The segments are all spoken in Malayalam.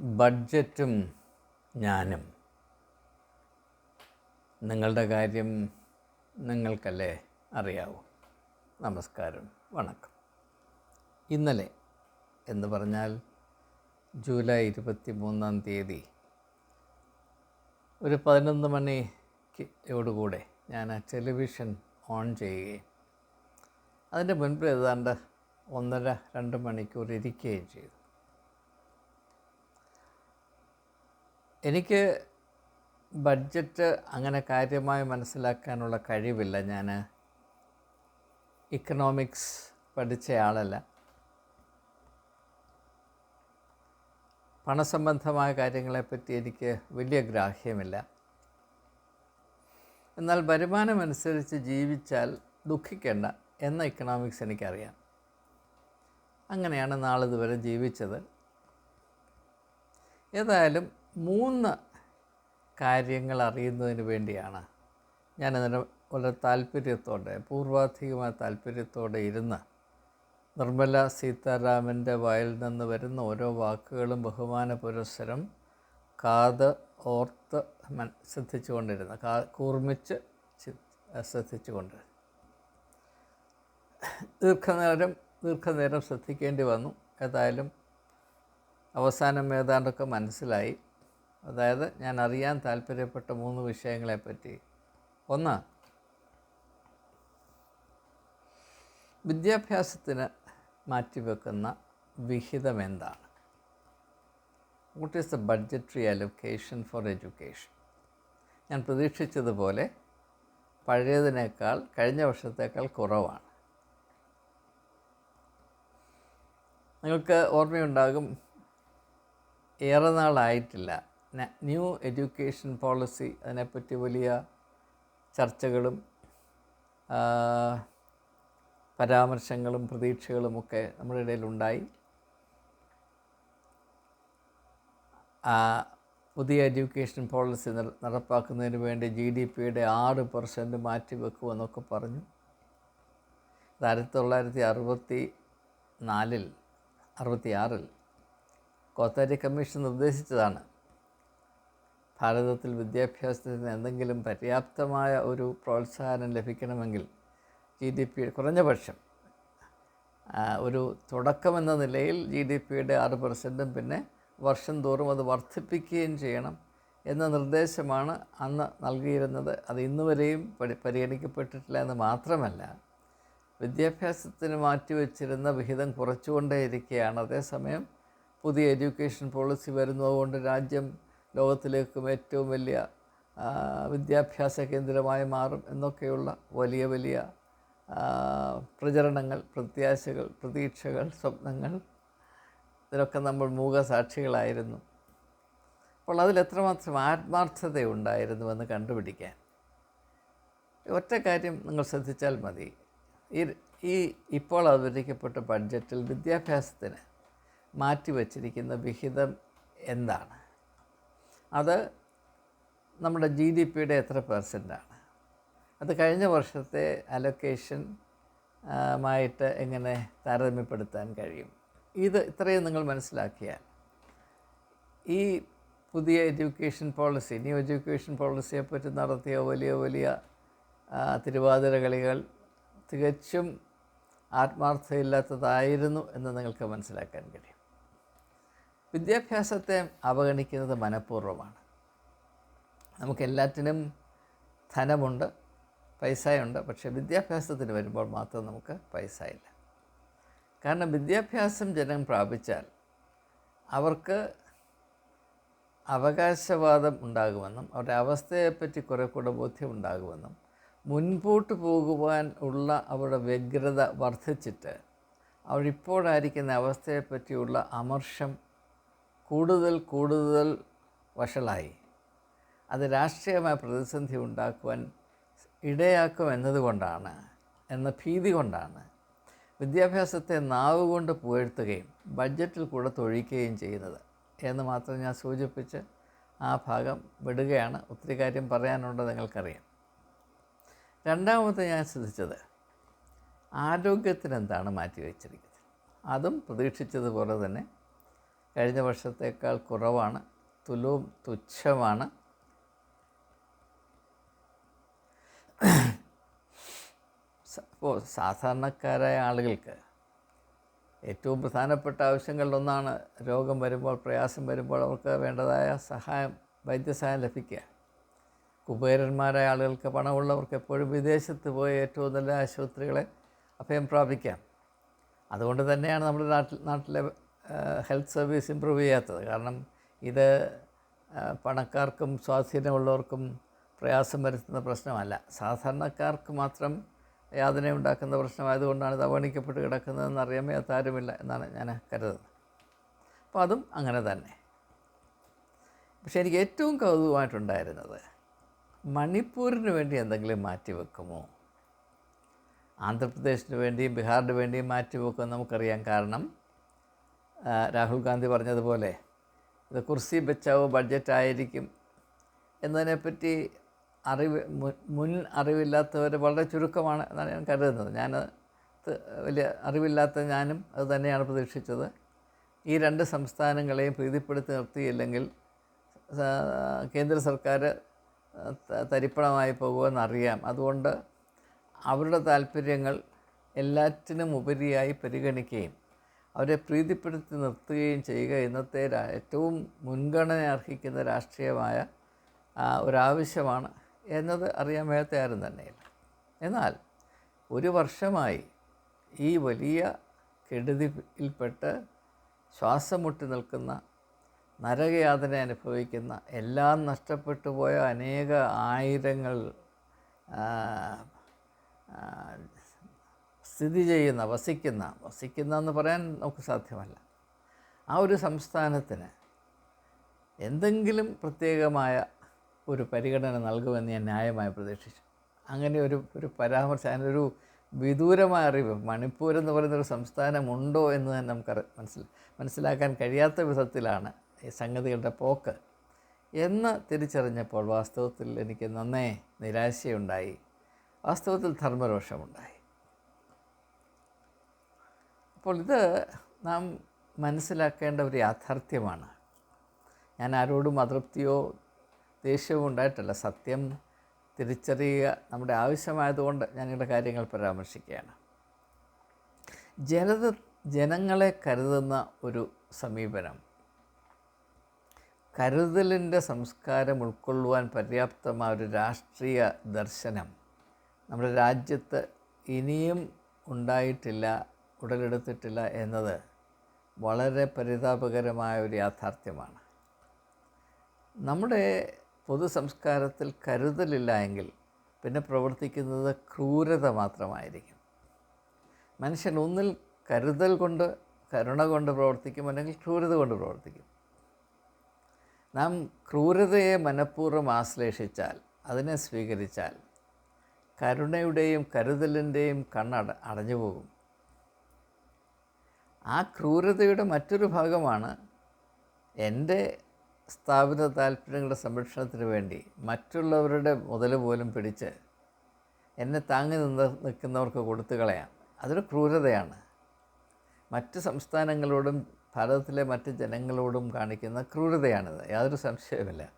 ബഡ്ജറ്റും ഞാനും. നിങ്ങളുടെ കാര്യം നിങ്ങൾക്കല്ലേ അറിയാവൂ. നമസ്കാരം വണക്കം. ഇന്നലെ എന്ന് പറഞ്ഞാൽ ജൂലൈ ഇരുപത്തി മൂന്നാം തീയതി ഒരു പതിനൊന്ന് മണിയോടുകൂടെ ഞാൻ ആ ടെലിവിഷൻ ഓൺ ചെയ്യുകയും അതിന്റെ മുൻപ് ഏതാണ്ട് ഒന്നര രണ്ട് മണിക്കൂർ ഇരിക്കുകയും ചെയ്തു. എനിക്ക് ബഡ്ജറ്റ് അങ്ങനെ കാര്യമായി മനസ്സിലാക്കാനുള്ള കഴിവില്ല ഞാൻ. ഇക്കണോമിക്സ് പഠിച്ചയാളല്ല പണസംബന്ധമായ കാര്യങ്ങളെപ്പറ്റി എനിക്ക് വലിയ ഗ്രാഹ്യമില്ല. എന്നാൽ വരുമാനമനുസരിച്ച് ജീവിച്ചാൽ ദുഃഖിക്കേണ്ട എന്ന ഇക്കണോമിക്സ് എനിക്കറിയാം. അങ്ങനെയാണ് നാളിതുവരെ ജീവിച്ചത്. ഏതായാലും മൂന്ന് കാര്യങ്ങൾ അറിയുന്നതിന് വേണ്ടിയാണ് ഞാനതിന് വളരെ താല്പര്യത്തോടെ പൂർവാധികമായ താല്പര്യത്തോടെ ഇരുന്ന് നിർമ്മല സീതാരാമന്റെ വായിൽ നിന്ന് വരുന്ന ഓരോ വാക്കുകളും ബഹുമാന പുരസ്സരം കാത് ഓർത്ത് മൻ ശ്രദ്ധിച്ചുകൊണ്ടിരുന്നു കാ കൂർമിച്ച് ശ്രദ്ധിച്ചു ശ്രദ്ധിച്ചുകൊണ്ടിരുന്നു. ദീർഘനേരം ദീർഘനേരം ശ്രദ്ധിക്കേണ്ടി വന്നു. ഏതായാലും അവസാനം ഏതാണ്ടൊക്കെ മനസ്സിലായി. അതായത് ഞാൻ അറിയാൻ താല്പര്യപ്പെട്ട മൂന്ന് വിഷയങ്ങളെപ്പറ്റി ഒന്ന് വിദ്യാഭ്യാസത്തിന് മാറ്റിവെക്കുന്ന വിഹിതം എന്താണ്? What is the budgetary allocation for education ഞാൻ പ്രതീക്ഷിച്ചതുപോലെ പഴയതിനേക്കാൾ കഴിഞ്ഞ വർഷത്തേക്കാൾ കുറവാണ്. നിങ്ങൾക്ക് ഓർമ്മയുണ്ടാകും ഏറെ നാളായിട്ടില്ല. ന്യൂ എഡ്യൂക്കേഷൻ പോളിസി അതിനെപ്പറ്റി വലിയ ചർച്ചകളും പരാമർശങ്ങളും പ്രതീക്ഷകളുമൊക്കെ നമ്മുടെ ഇടയിലുണ്ടായി പുതിയ എഡ്യൂക്കേഷൻ പോളിസി നട- നടപ്പാക്കുന്നതിന് വേണ്ടി ജി ഡി പിയുടെ ആറ് പെർസെന്റ് മാറ്റിവെക്കുമെന്നൊക്കെ പറഞ്ഞു. അത് ആയിരത്തി തൊള്ളായിരത്തി അറുപത്തി നാലിൽ അറുപത്തി ആറിൽ കോത്താരി കമ്മീഷൻ നിർദ്ദേശിച്ചതാണ് ഭാരതത്തിൽ വിദ്യാഭ്യാസത്തിന് എന്തെങ്കിലും പര്യാപ്തമായ ഒരു പ്രോത്സാഹനം ലഭിക്കണമെങ്കിൽ ജി ഡി പി കുറഞ്ഞ പക്ഷം ഒരു തുടക്കമെന്ന നിലയിൽ ജി ഡി പിയുടെ ആറ് പെർസെന്റും പിന്നെ വർഷം തോറും അത് വർദ്ധിപ്പിക്കുകയും ചെയ്യണം എന്ന നിർദ്ദേശമാണ് അന്ന് നൽകിയിരുന്നത്. അത് ഇന്നുവരെയും പരി പരിഗണിക്കപ്പെട്ടിട്ടില്ല എന്ന് മാത്രമല്ല വിദ്യാഭ്യാസത്തിന് മാറ്റിവെച്ചിരുന്ന വിഹിതം കുറച്ചുകൊണ്ടേയിരിക്കുകയാണ്. അതേസമയം പുതിയ എഡ്യൂക്കേഷൻ പോളിസി വരുന്നതുകൊണ്ട് രാജ്യം ലോകത്തിലേക്കും ഏറ്റവും വലിയ വിദ്യാഭ്യാസ കേന്ദ്രമായി മാറും എന്നൊക്കെയുള്ള വലിയ വലിയ പ്രചരണങ്ങൾ പ്രത്യാശകൾ പ്രതീക്ഷകൾ സ്വപ്നങ്ങൾ ഇതിനൊക്കെ നമ്മൾ മൂകസാക്ഷികളായിരുന്നു. അപ്പോൾ അതിൽ എത്രമാത്രം ആത്മാർത്ഥതയുണ്ടായിരുന്നുവെന്ന് കണ്ടുപിടിക്കാൻ. ഒറ്റ കാര്യം നിങ്ങൾ ശ്രദ്ധിച്ചാൽ മതി. ഈ ഇപ്പോൾ അവതരിക്കപ്പെട്ട ബഡ്ജറ്റിൽ വിദ്യാഭ്യാസത്തിന് മാറ്റിവെച്ചിരിക്കുന്ന വിഹിതം എന്താണ്? അത് നമ്മുടെ ജി ഡി പിയുടെ എത്ര പെർസെന്റാണ് അത് കഴിഞ്ഞ വർഷത്തെ അലൊക്കേഷൻ മായിട്ട് എങ്ങനെ താരതമ്യപ്പെടുത്താൻ കഴിയും? ഇത് ഇത്രയും നിങ്ങൾ മനസ്സിലാക്കിയാൽ ഈ പുതിയ എഡ്യൂക്കേഷൻ പോളിസി ന്യൂ എഡ്യൂക്കേഷൻ പോളിസിയെപ്പറ്റി നടത്തിയ വലിയ വലിയ തിരുവാതിരകളികൾ തിരുവാതിര കളികൾ തികച്ചും ആത്മാർത്ഥമില്ലാത്തതായിരുന്നു എന്ന് നിങ്ങൾക്ക് മനസ്സിലാക്കാൻ കഴിയും. വിദ്യാഭ്യാസത്തെ അവഗണിക്കുന്നത് മനഃപൂർവമാണ്. നമുക്കെല്ലാറ്റിനും ധനമുണ്ട് പൈസയുണ്ട് പക്ഷേ വിദ്യാഭ്യാസത്തിന് വരുമ്പോൾ മാത്രം നമുക്ക് പൈസ ഇല്ല കാരണം വിദ്യാഭ്യാസം ജനം പ്രാപിച്ചാൽ അവർക്ക് അവകാശവാദം ഉണ്ടാകുമെന്നും അവരുടെ അവസ്ഥയെപ്പറ്റി കുറേ കൂടെ ബോധ്യം ഉണ്ടാകുമെന്നും മുൻപോട്ട് പോകുവാൻ ഉള്ള അവരുടെ വ്യഗ്രത വർദ്ധിച്ചിട്ട് അവരിപ്പോഴായിരിക്കുന്ന അവസ്ഥയെപ്പറ്റിയുള്ള അമർഷം കൂടുതൽ കൂടുതൽ വഷളായി. അത് രാഷ്ട്രീയമായ പ്രതിസന്ധി ഉണ്ടാക്കുവാൻ ഇടയാക്കും എന്നതുകൊണ്ടാണ് എന്ന ഭീതി കൊണ്ടാണ്. വിദ്യാഭ്യാസത്തെ നാവ് കൊണ്ട് പുകഴ്ത്തുകയും ബഡ്ജറ്റിൽ കൂടെ തൊഴിക്കുകയും ചെയ്യുന്നത് എന്ന് മാത്രം ഞാൻ സൂചിപ്പിച്ച് ആ ഭാഗം വിടുകയാണ്. ഒത്തിരി കാര്യം പറയാനുണ്ട് നിങ്ങൾക്കറിയാം. രണ്ടാമത്തെ ഞാൻ ശ്രദ്ധിച്ചത് ആരോഗ്യത്തിനെന്താണ് മാറ്റിവെച്ചിരിക്കുന്നത്? അതും പ്രതീക്ഷിച്ചതുപോലെ തന്നെ കഴിഞ്ഞ വർഷത്തേക്കാൾ കുറവാണ്. തുലവും തുച്ഛമാണ്. ഇപ്പോൾ സാധാരണക്കാരായ ആളുകൾക്ക് ഏറ്റവും പ്രധാനപ്പെട്ട ആവശ്യങ്ങളിലൊന്നാണ് രോഗം വരുമ്പോൾ പ്രയാസം വരുമ്പോൾ അവർക്ക് വേണ്ടതായ സഹായം വൈദ്യസഹായം ലഭിക്കുക. കുബേരന്മാരായ ആളുകൾക്ക് പണമുള്ളവർക്ക് എപ്പോഴും വിദേശത്ത് പോയി ഏറ്റവും നല്ല ആശുപത്രികളെ അഭയം പ്രാപിക്കാം. അതുകൊണ്ട് തന്നെയാണ് നമ്മുടെ നാട്ടിൽ നാട്ടിലെ ഹെൽത്ത് സർവീസ് ഇമ്പ്രൂവ് ചെയ്യാത്തത്. കാരണം ഇത് പണക്കാർക്കും സ്വാധീനമുള്ളവർക്കും പ്രയാസം വരുത്തുന്ന പ്രശ്നമല്ല. സാധാരണക്കാർക്ക് മാത്രം യാതന ഉണ്ടാക്കുന്ന പ്രശ്നമായതുകൊണ്ടാണ് ഇത് അവഗണിക്കപ്പെട്ട് കിടക്കുന്നതെന്ന് അറിയാൻ വയ്യാത്ത ആരുമില്ല എന്നാണ് ഞാൻ കരുതുന്നത്. അപ്പോൾ അതും അങ്ങനെ തന്നെ. പക്ഷേ എനിക്ക് ഏറ്റവും കൗതുകമായിട്ടുണ്ടായിരുന്നത് മണിപ്പൂരിന് വേണ്ടി എന്തെങ്കിലും മാറ്റി വെക്കുമോ ആന്ധ്രാപ്രദേശിന് വേണ്ടിയും ബീഹാറിന് വേണ്ടിയും മാറ്റി വെക്കുമെന്ന് നമുക്കറിയാം കാരണം രാഹുൽ ഗാന്ധി പറഞ്ഞതുപോലെ ഇത് കുർസി ബച്ചാവോ ബഡ്ജറ്റ് ആയിരിക്കും എന്നതിനെപ്പറ്റി അറിവ് മുൻ അറിവില്ലാത്തവർ വളരെ ചുരുക്കമാണ് എന്നാണ് ഞാൻ കരുതുന്നത്. ഞാൻ വലിയ അറിവില്ലാത്ത ഞാനും അത് തന്നെയാണ് പ്രതീക്ഷിച്ചത്. ഈ രണ്ട് സംസ്ഥാനങ്ങളെയും പ്രീതിപ്പെടുത്തി നിർത്തിയില്ലെങ്കിൽ കേന്ദ്ര സർക്കാർ തരിപ്പണമായി പോകുമെന്നറിയാം. അതുകൊണ്ട് അവരുടെ താല്പര്യങ്ങൾ എല്ലാറ്റിനും ഉപരിയായി പരിഗണിക്കുകയും അവരെ പ്രീതിപ്പെടുത്തി നിർത്തുകയും ചെയ്യുക ഇന്നത്തെ ഏറ്റവും മുൻഗണന അർഹിക്കുന്ന രാഷ്ട്രീയമായ ഒരാവശ്യമാണ് എന്നത് അറിയാൻ മേലത്തെ ആരും തന്നെയില്ല. എന്നാൽ ഒരു വർഷമായി ഈ വലിയ കെടുതിയിൽപ്പെട്ട് ശ്വാസം മുട്ടി നിൽക്കുന്ന നരകയാതന അനുഭവിക്കുന്ന എല്ലാം നഷ്ടപ്പെട്ടു പോയ അനേക ആയിരങ്ങൾ സ്ഥിതി ചെയ്യുന്ന വസിക്കുന്ന വസിക്കുന്ന എന്ന് പറയാൻ നമുക്ക് സാധ്യമല്ല. ആ ഒരു സംസ്ഥാനത്തിന് എന്തെങ്കിലും പ്രത്യേകമായ ഒരു പരിഗണന നൽകുമെന്ന് ഞാൻ ന്യായമായി പ്രതീക്ഷിച്ചു. അങ്ങനെ ഒരു ഒരു പരാമർശം അതിനൊരു വിദൂരമായ അറിവ് മണിപ്പൂർ എന്ന് പറയുന്നൊരു സംസ്ഥാനമുണ്ടോ എന്ന് തന്നെ നമുക്ക് മനസ്സിൽ മനസ്സിലാക്കാൻ കഴിയാത്ത വിധത്തിലാണ് ഈ സംഗതികളുടെ പോക്ക്. എന്ന് തിരിച്ചറിഞ്ഞപ്പോൾ വാസ്തവത്തിൽ എനിക്ക് നന്നേ നിരാശയുണ്ടായി. വാസ്തവത്തിൽ ധർമ്മരോഷമുണ്ടായി. അപ്പോൾ ഇത് നാം മനസ്സിലാക്കേണ്ട ഒരു യാഥാർത്ഥ്യമാണ്. ഞാൻ ആരോടും അതൃപ്തിയോ ദേഷ്യവും ഉണ്ടായിട്ടല്ല. സത്യം തിരിച്ചറിയുക നമ്മുടെ ആവശ്യമായതുകൊണ്ട് ഞാനിവിടെ കാര്യങ്ങൾ പരാമർശിക്കുകയാണ്. ജനത ജനങ്ങളെ കരുതുന്ന ഒരു സമീപനം. കരുതലിന്റെ സംസ്കാരം ഉൾക്കൊള്ളുവാൻ പര്യാപ്തമായ ഒരു രാഷ്ട്രീയ ദർശനം നമ്മുടെ രാജ്യത്ത് ഇനിയും ഉണ്ടായിട്ടില്ല ഉടലെടുത്തിട്ടില്ല എന്നത് വളരെ പരിതാപകരമായ ഒരു യാഥാർത്ഥ്യമാണ്. നമ്മുടെ പൊതു സംസ്കാരത്തിൽ കരുതലില്ല എങ്കിൽ പിന്നെ പ്രവർത്തിക്കുന്നത് ക്രൂരത മാത്രമായിരിക്കും. മനുഷ്യൻ ഒന്നിൽ കരുതൽ കൊണ്ട് കരുണ കൊണ്ട് പ്രവർത്തിക്കും അല്ലെങ്കിൽ ക്രൂരത കൊണ്ട് പ്രവർത്തിക്കും. നാം ക്രൂരതയെ മനഃപൂർവം ആശ്ലേഷിച്ചാൽ അതിനെ സ്വീകരിച്ചാൽ കരുണയുടെയും കരുതലിന്റെയും കണ്ണട അടഞ്ഞു പോകും. ആ ക്രൂരതയുടെ മറ്റൊരു ഭാഗമാണ് എന്റെ സ്ഥാപിത താല്പര്യങ്ങളുടെ സംരക്ഷണത്തിന് വേണ്ടി മറ്റുള്ളവരുടെ മുതൽ പോലും പിടിച്ച് എന്നെ താങ്ങി നിന്ന് നിൽക്കുന്നവർക്ക് കൊടുത്തു കളയാം. അതൊരു ക്രൂരതയാണ്. മറ്റ് സംസ്ഥാനങ്ങളോടും ഭാരതത്തിലെ മറ്റ് ജനങ്ങളോടും കാണിക്കുന്ന ക്രൂരതയാണിത്. യാതൊരു സംശയവുമില്ല.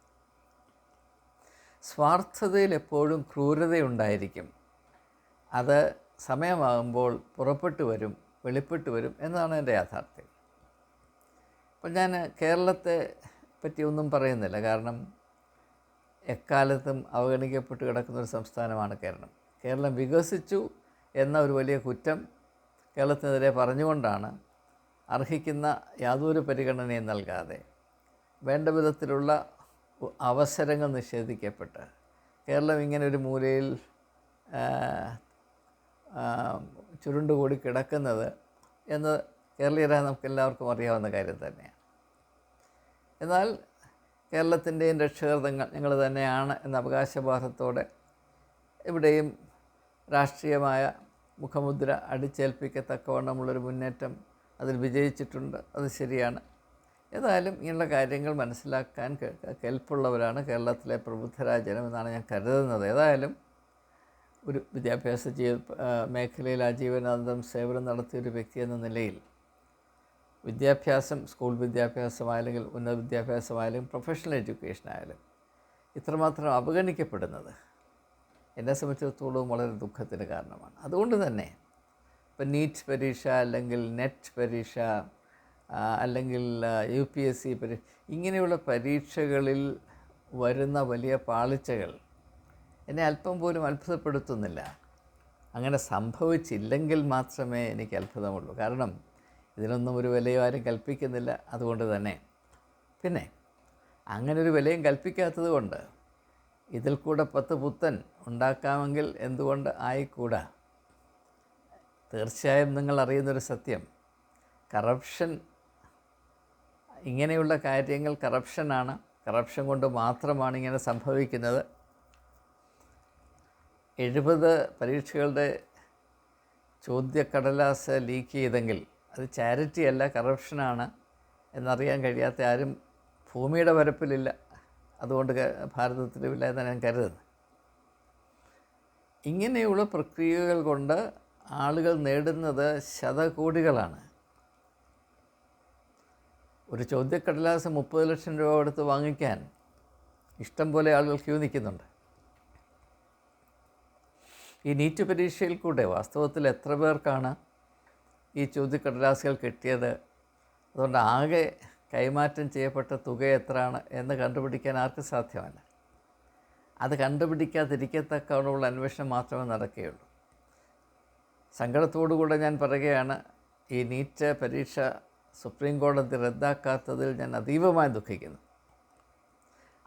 സ്വാർത്ഥതയിൽ എപ്പോഴും ക്രൂരതയുണ്ടായിരിക്കും. അത് സമയമാകുമ്പോൾ പുറപ്പെട്ടു വരും. വെളിപ്പെട്ടു വരും എന്നതാണ് എന്റെ യാഥാർത്ഥ്യം. അപ്പം ഞാൻ കേരളത്തെ പറ്റി ഒന്നും പറയുന്നില്ല. കാരണം എക്കാലത്തും അവഗണിക്കപ്പെട്ട് കിടക്കുന്ന ഒരു സംസ്ഥാനമാണ് കേരളം. കേരളം വികസിച്ചു എന്ന ഒരു വലിയ കുറ്റം കേരളത്തിനെതിരെ പറഞ്ഞുകൊണ്ടാണ് അർഹിക്കുന്ന യാതൊരു പരിഗണനയും നൽകാതെ വേണ്ട വിധത്തിലുള്ള അവസരങ്ങൾ നിഷേധിക്കപ്പെട്ട്. കേരളം ഇങ്ങനെ ഒരു മൂലയിൽ ചുരുണ്ടുകൂടി കിടക്കുന്നത് എന്ന് കേരളീയരായ നമുക്ക് എല്ലാവർക്കും അറിയാവുന്ന കാര്യം തന്നെയാണ്. എന്നാൽ കേരളത്തിന്റെയും രക്ഷകർത്തങ്ങൾ ഞങ്ങൾ തന്നെയാണ് എന്ന അവകാശബോധത്തോടെ ഇവിടെയും രാഷ്ട്രീയമായ മുഖമുദ്ര അടിച്ചേൽപ്പിക്കത്തക്കവണ്ണമുള്ളൊരു മുന്നേറ്റം അതിൽ വിജയിച്ചിട്ടുണ്ട്. അത് ശരിയാണ്. ഏതായാലും ഇങ്ങനെയുള്ള കാര്യങ്ങൾ മനസ്സിലാക്കാൻ കെൽപ്പുള്ളവരാണ് കേരളത്തിലെ പ്രബുദ്ധരായ ജനമെന്നാണ് ഞാൻ കരുതുന്നത്. ഏതായാലും ഒരു വിദ്യാഭ്യാസ ജീവ മേഖലയിൽ ആജീവനാന്തം സേവനം നടത്തിയ ഒരു വ്യക്തി എന്ന നിലയിൽ വിദ്യാഭ്യാസം സ്കൂൾ വിദ്യാഭ്യാസമായാലും ഉന്നത വിദ്യാഭ്യാസമായാലും പ്രൊഫഷണൽ എഡ്യൂക്കേഷൻ ആയാലും ഇത്രമാത്രം അവഗണിക്കപ്പെടുന്നത് എന്നെ സംബന്ധിച്ചിടത്തോളം വളരെ ദുഃഖത്തിന് കാരണമാണ്. അതുകൊണ്ട് തന്നെ ഇപ്പം നീറ്റ് പരീക്ഷ അല്ലെങ്കിൽ നെറ്റ് പരീക്ഷ അല്ലെങ്കിൽ യു പി എസ് സി പരീക്ഷ ഇങ്ങനെയുള്ള പരീക്ഷകളിൽ വരുന്ന വലിയ പാളിച്ചകൾ എന്നെ അല്പം പോലും അത്ഭുതപ്പെടുത്തുന്നില്ല. അങ്ങനെ സംഭവിച്ചില്ലെങ്കിൽ മാത്രമേ എനിക്ക് അത്ഭുതമുള്ളൂ. കാരണം ഇതിനൊന്നും ഒരു വിലയോ ആരും കൽപ്പിക്കുന്നില്ല അതുകൊണ്ട് തന്നെ. പിന്നെ അങ്ങനെ ഒരു വിലയും കൽപ്പിക്കാത്തത് കൊണ്ട് ഇതിൽ കൂടെ പത്ത് പുത്തൻ ഉണ്ടാക്കാമെങ്കിൽ എന്തുകൊണ്ട് ആയിക്കൂടാ? തീർച്ചയായും നിങ്ങൾ അറിയുന്നൊരു സത്യം. കറപ്ഷൻ ഇങ്ങനെയുള്ള കാര്യങ്ങൾ കറപ്ഷനാണ്. കറപ്ഷൻ കൊണ്ട് മാത്രമാണ് ഇങ്ങനെ സംഭവിക്കുന്നത്. എഴുപത് പരീക്ഷകളുടെ ചോദ്യക്കടലാസ് ലീക്ക് ചെയ്തെങ്കിൽ അത് ചാരിറ്റി അല്ല കറപ്ഷനാണ് എന്നറിയാൻ കഴിയാത്ത ആരും ഭൂമിയുടെ വരപ്പിലില്ല. അതുകൊണ്ട് ഭാരതത്തിലുമില്ല എന്ന് ഞാൻ കരുതുന്നത്. ഇങ്ങനെയുള്ള പ്രക്രിയകൾ കൊണ്ട് ആളുകൾ നേടുന്നത് ശതകോടികളാണ്. ഒരു ചോദ്യക്കടലാസ് മുപ്പത് ലക്ഷം രൂപ കൊടുത്ത് വാങ്ങിക്കാൻ ഇഷ്ടം പോലെ ആളുകൾ ക്യൂ നിൽക്കുന്നുണ്ട്. ഈ നീറ്റ് പരീക്ഷയിൽ കൂടെ വാസ്തവത്തിൽ എത്ര പേർക്കാണ് ഈ ചോദ്യക്കടലാസുകൾ കിട്ടിയത്? അതുകൊണ്ട് ആകെ കൈമാറ്റം ചെയ്യപ്പെട്ട തുക എത്രയാണ് എന്ന് കണ്ടുപിടിക്കാൻ ആർക്കും സാധ്യമല്ല. അത് കണ്ടുപിടിക്കാതിരിക്കത്തക്കവണ്ണമുള്ള അന്വേഷണം മാത്രമേ നടക്കുകയുള്ളൂ. സങ്കടത്തോടുകൂടെ ഞാൻ പറയുകയാണ് ഈ നീറ്റ് പരീക്ഷ സുപ്രീം കോടതി റദ്ദാക്കാത്തതിൽ ഞാൻ അതീവമായി ദുഃഖിക്കുന്നു.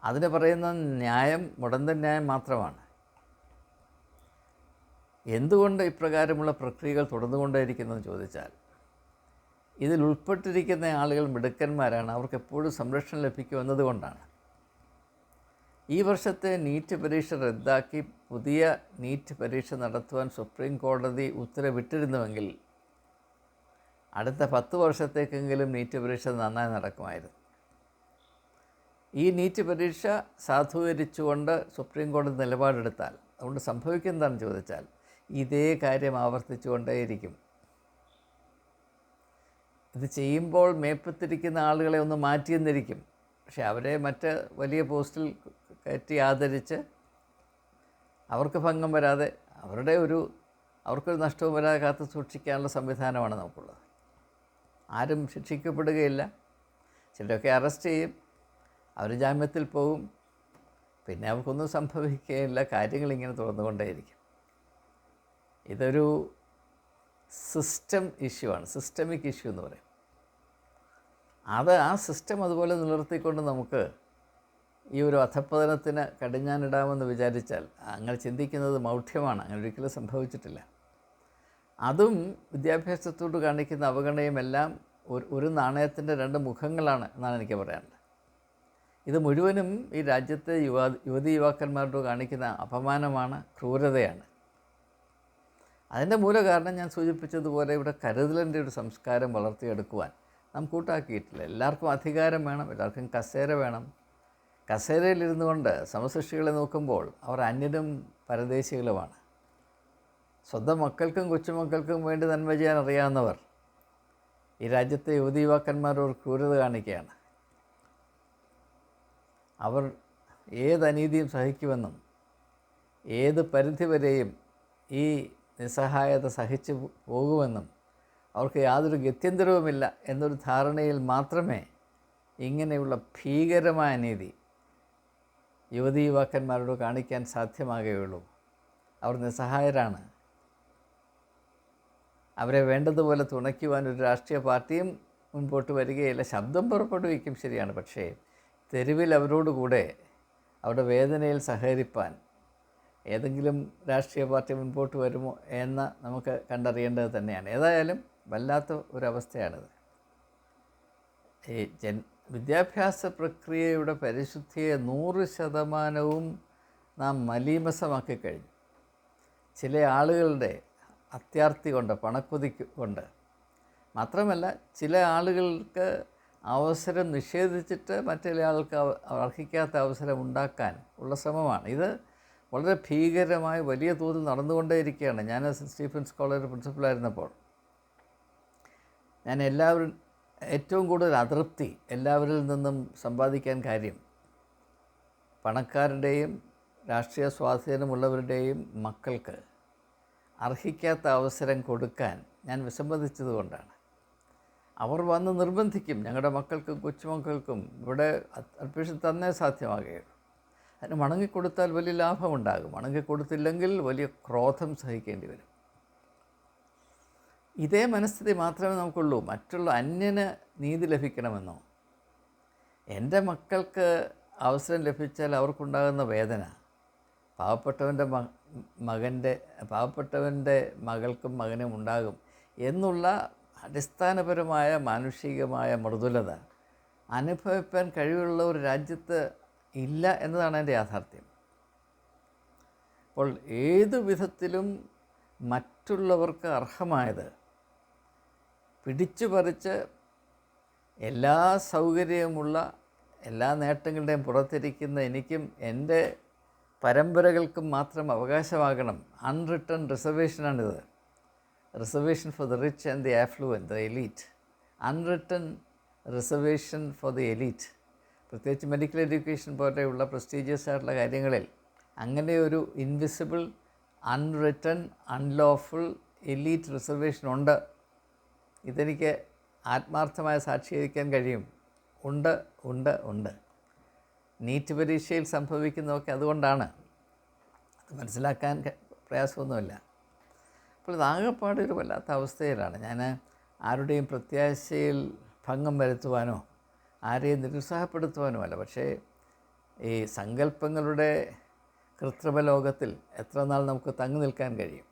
അതിന് പറയുന്ന ന്യായം മുടന്തൻ ന്യായം മാത്രമാണ്. എന്തുകൊണ്ട് ഇപ്രകാരമുള്ള പ്രക്രിയകൾ തുടർന്നുകൊണ്ടേയിരിക്കുന്നതെന്ന് ചോദിച്ചാൽ ഇതിൽ ഉൾപ്പെട്ടിരിക്കുന്ന ആളുകൾ മിടുക്കന്മാരാണ് അവർക്ക് എപ്പോഴും സംരക്ഷണം ലഭിക്കുമെന്നതുകൊണ്ടാണ് ഈ വർഷത്തെ നീറ്റ് പരീക്ഷ റദ്ദാക്കി പുതിയ നീറ്റ് പരീക്ഷ നടത്തുവാൻ സുപ്രീം കോടതി ഉത്തരവിട്ടിരുന്നുവെങ്കിൽ അടുത്ത പത്ത് വർഷത്തേക്കെങ്കിലും നീറ്റ് പരീക്ഷ നന്നായി നടക്കുമായിരുന്നു. ഈ നീറ്റ് പരീക്ഷ സാധൂകരിച്ചുകൊണ്ട് സുപ്രീം കോടതി നിലപാടെടുത്താൽ അതുകൊണ്ട് സംഭവിക്കുന്നതാണെന്ന് ചോദിച്ചാൽ ഇതേ കാര്യം ആവർത്തിച്ചുകൊണ്ടേയിരിക്കും. ഇത് ചെയ്യുമ്പോൾ മേപ്പത്തിരിക്കുന്ന ആളുകളെ ഒന്ന് മാറ്റിയെന്നിരിക്കും. പക്ഷെ അവരെ മറ്റ് വലിയ പോസ്റ്റിൽ കയറ്റി ആദരിച്ച് അവർക്ക് ഭംഗം വരാതെ അവരുടെ ഒരു അവർക്കൊരു നഷ്ടവും വരാതെ കാത്തു സൂക്ഷിക്കാനുള്ള സംവിധാനമാണ് നമുക്കുള്ളത്. ആരും ശിക്ഷിക്കപ്പെടുകയില്ല. ചിലരൊക്കെ അറസ്റ്റ് ചെയ്യും. അവർ ജാമ്യത്തിൽ പോകും. പിന്നെ അവർക്കൊന്നും സംഭവിക്കുകയില്ല. കാര്യങ്ങൾ ഇങ്ങനെ തുറന്നുകൊണ്ടേയിരിക്കും ഇതൊരു സിസ്റ്റം ഇഷ്യൂ ആണ്. സിസ്റ്റമിക് ഇഷ്യൂ എന്ന് പറയും. അത് ആ സിസ്റ്റം അതുപോലെ നിലനിർത്തിക്കൊണ്ട് നമുക്ക് ഈ ഒരു അധപ്പതനത്തിന് കടിഞ്ഞാനിടാമെന്ന് വിചാരിച്ചാൽ അങ്ങനെ ചിന്തിക്കുന്നത് മൗഢ്യമാണ്. അങ്ങനെ ഒരിക്കലും സംഭവിച്ചിട്ടില്ല. അതും വിദ്യാഭ്യാസത്തോട് കാണിക്കുന്ന അവഗണനയും എല്ലാം ഒരു ഒരു നാണയത്തിന്റെ രണ്ട് മുഖങ്ങളാണ് എന്നാണ് എനിക്ക് പറയാനുള്ളത്. ഇത് മുഴുവനും ഈ രാജ്യത്തെ യുവാ യുവതി യുവാക്കന്മാരോട് കാണിക്കുന്ന അപമാനമാണ് ക്രൂരതയാണ്. അതിന്റെ മൂല കാരണം ഞാൻ സൂചിപ്പിച്ചതുപോലെ ഇവിടെ കരുതലിന്റെ ഒരു സംസ്കാരം വളർത്തിയെടുക്കുവാൻ നാം കൂട്ടാക്കിയിട്ടില്ല. എല്ലാവർക്കും അധികാരം വേണം എല്ലാവർക്കും കസേര വേണം. കസേരയിലിരുന്നു കൊണ്ട് സമസൃഷ്ടികളെ നോക്കുമ്പോൾ അവർ അന്യരും പരദേശികളുമാണ്. സ്വന്തം മക്കൾക്കും കൊച്ചുമക്കൾക്കും വേണ്ടി നന്മ ചെയ്യാൻ അറിയാവുന്നവർ ഈ രാജ്യത്തെ യുവതി യുവാക്കന്മാർ ഒരു ക്രൂരത കാണിക്കുകയാണ്. അവർ ഏത് അനീതിയും സഹിക്കുമെന്നും ഏത് പരിധി വരെയും ഈ നിസ്സഹായത സഹിച്ചു പോകുമെന്നും അവർക്ക് യാതൊരു ഗത്യന്തരവുമില്ല എന്നൊരു ധാരണയിൽ മാത്രമേ ഇങ്ങനെയുള്ള ഭീകരമായ നീതി യുവതി യുവാക്കന്മാരോട് കാണിക്കാൻ സാധ്യമാകുകയുള്ളൂ. അവർ നിസ്സഹായരാണ്. അവരെ വേണ്ടതുപോലെ തുണയ്ക്കുവാൻ ഒരു രാഷ്ട്രീയ പാർട്ടിയും മുൻപോട്ട് വരികയില്ല. ശബ്ദം പുറപ്പെടുവിക്കും ശരിയാണ്. പക്ഷേ തെരുവിൽ അവരോടുകൂടെ അവരുടെ വേദനയിൽ സഹകരിപ്പാൻ ഏതെങ്കിലും രാഷ്ട്രീയ പാർട്ടി മുൻപോട്ട് വരുമോ എന്ന് നമുക്ക് കണ്ടറിയേണ്ടത് തന്നെയാണ്. ഏതായാലും വല്ലാത്ത ഒരവസ്ഥയാണിത്. ഈ ജൻ വിദ്യാഭ്യാസ പ്രക്രിയയുടെ പരിശുദ്ധിയെ നൂറ് ശതമാനവും നാം മലീമസമാക്കി കഴിഞ്ഞു. ചില ആളുകളുടെ അത്യാർത്തി കൊണ്ട് പണക്കൊതി കൊണ്ട്. മാത്രമല്ല ചില ആളുകൾക്ക് അവസരം നിഷേധിച്ചിട്ട് മറ്റേ ആൾക്ക് അവ- അർഹിക്കാത്ത അവസരം ഉണ്ടാക്കാൻ ഉള്ള ശ്രമമാണ്. ഇത് വളരെ ഭീകരമായി വലിയ തോതിൽ നടന്നുകൊണ്ടേയിരിക്കുകയാണ്. ഞാൻ സെന്റ് സ്റ്റീഫൻസ് കോളേജ് പ്രിൻസിപ്പളായിരുന്നപ്പോൾ ഞാൻ എല്ലാവരും ഏറ്റവും കൂടുതൽ അതൃപ്തി എല്ലാവരിൽ നിന്നും സമ്പാദിക്കാൻ കാര്യം പണക്കാരുടെയും രാഷ്ട്രീയ സ്വാധീനമുള്ളവരുടെയും മക്കൾക്ക് അർഹിക്കാത്ത അവസരം കൊടുക്കാൻ ഞാൻ വിസമ്മതിച്ചതുകൊണ്ടാണ് അവർ വന്ന് നിർബന്ധിക്കും ഞങ്ങളുടെ മക്കൾക്കും കൊച്ചുമക്കൾക്കും. ഇവിടെ അഡ്മിഷൻ തന്നേ സാധ്യമാകുകയുള്ളൂ. അതിന് വണങ്ങിക്കൊടുത്താൽ വലിയ ലാഭം ലാഭമുണ്ടാകും വണങ്ങിക്കൊടുത്തില്ലെങ്കിൽ വലിയ ക്രോധം സഹിക്കേണ്ടി വരും. ഇതേ മനസ്ഥിതി മാത്രമേ നമുക്കുള്ളൂ. മറ്റുള്ള അന്യന് നീതി ലഭിക്കണമെന്നോ? എന്റെ മക്കൾക്ക് അവസരം ലഭിച്ചാൽ അവർക്കുണ്ടാകുന്ന വേദന. പാവപ്പെട്ടവന്റെ മ മകന്റെ പാവപ്പെട്ടവന്റെ മകൾക്കും മകനും ഉണ്ടാകും എന്നുള്ള അടിസ്ഥാനപരമായ മാനുഷികമായ മൃദുലത അനുഭവിപ്പാൻ കഴിവുള്ള ഒരു രാജ്യത്ത് ഇല്ല എന്നതാണ് എന്റെ യാഥാർത്ഥ്യം. അപ്പോൾ ഏത് വിധത്തിലും മറ്റുള്ളവർക്ക് അർഹമായത് പിടിച്ചു പറിച്ച് എല്ലാ സൗകര്യവുമുള്ള എല്ലാ നേട്ടങ്ങളുടെയും പുറത്തിരിക്കുന്ന എനിക്കും എന്റെ പരമ്പരകൾക്കും മാത്രം അവകാശമാകണം. Unwritten റിസർവേഷനാണിത് reservation for the rich and the affluent the elite unwritten reservation for the elite പ്രത്യേകിച്ച് മെഡിക്കൽ എഡ്യൂക്കേഷൻ പോലെയുള്ള പ്രസ്റ്റീജിയസ് ആയിട്ടുള്ള കാര്യങ്ങളിൽ അങ്ങനെ ഒരു invisible unwritten unlawful elite reservation ഉണ്ട്. ഇതെനിക്ക് ആത്മാർത്ഥമായ സാക്ഷീകരിക്കാൻ കഴിയും. ഉണ്ട് ഉണ്ട് ഉണ്ട്. നീറ്റ് പരീക്ഷയിൽ സംഭവിക്കുന്നതൊക്കെ അതുകൊണ്ടാണ്. അത് മനസ്സിലാക്കാൻ പ്രയാസമൊന്നുമില്ല. അപ്പോൾ ഇതാകെപ്പാട് ഒരു വല്ലാത്ത അവസ്ഥയിലാണ്. ഞാൻ ആരുടെയും പ്രത്യാശയിൽ ഭംഗം വരുത്തുവാനോ ആരെയും നിരുത്സാഹപ്പെടുത്തുവാനുമല്ല. പക്ഷേ ഈ സങ്കല്പങ്ങളുടെ കൃത്രിമ ലോകത്തിൽ എത്ര നാൾ നമുക്ക് തങ്ങി നിൽക്കാൻ കഴിയും?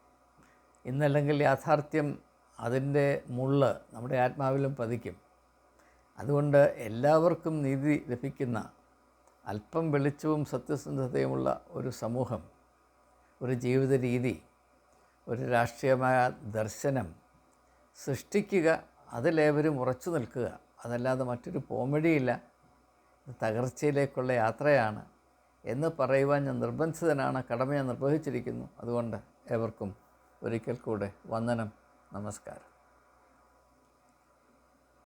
ഇന്നല്ലെങ്കിൽ യാഥാർത്ഥ്യം അതിന്റെ മുള്ള് നമ്മുടെ ആത്മാവിലും പതിക്കും. അതുകൊണ്ട് എല്ലാവർക്കും നീതി ലഭിക്കുന്ന അല്പം വെളിച്ചവും സത്യസന്ധതയുമുള്ള ഒരു സമൂഹം ഒരു ജീവിത രീതി ഒരു രാഷ്ട്രീയമായ ദർശനം സൃഷ്ടിക്കുക അതിലേവരും ഉറച്ചു നിൽക്കുക. അതല്ലാതെ മറ്റൊരു ഇത് തകർച്ചയിലേക്കുള്ള യാത്രയാണ് എന്ന് പറയുവാൻ ഞാൻ നിർബന്ധിതനാണ് കടമ ഞാൻ നിർവഹിച്ചിരിക്കുന്നു. അതുകൊണ്ട് ഏവർക്കും ഒരിക്കൽ കൂടെ വന്ദനം. നമസ്കാരം.